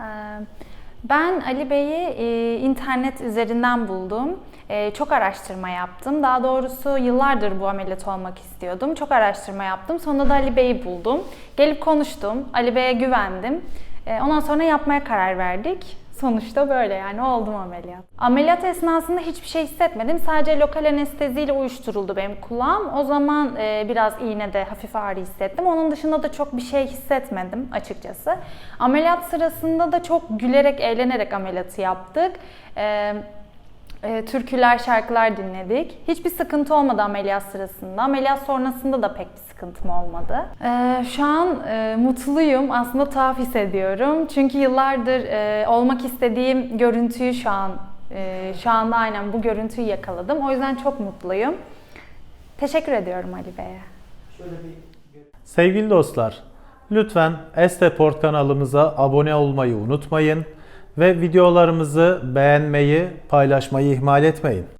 Ee, Ben Ali Bey'i e, internet üzerinden buldum. E, Çok araştırma yaptım. Daha doğrusu yıllardır bu ameliyat olmak istiyordum. Çok araştırma yaptım. Sonunda da Ali Bey'i buldum. Gelip konuştum. Ali Bey'e güvendim. E, Ondan sonra yapmaya karar verdik. Sonuçta böyle yani oldum ameliyat. Ameliyat esnasında hiçbir şey hissetmedim. Sadece lokal anesteziyle uyuşturuldu benim kulağım. O zaman e, biraz iğnede hafif ağrı hissettim. Onun dışında da çok bir şey hissetmedim açıkçası. Ameliyat sırasında da çok gülerek, eğlenerek ameliyatı yaptık. E, e, türküler, şarkılar dinledik. Hiçbir sıkıntı olmadı ameliyat sırasında. Ameliyat sonrasında da pek bir sıkıntım olmadı. E, şu an e, mutluyum. Aslında tuhaf hissediyorum. Çünkü yıllardır e, olmak istediğim görüntüyü şu an e, şu anda aynen bu görüntüyü yakaladım. O yüzden çok mutluyum. Teşekkür ediyorum Ali Bey'e. Sevgili dostlar, lütfen Esteport kanalımıza abone olmayı unutmayın ve videolarımızı beğenmeyi, paylaşmayı ihmal etmeyin.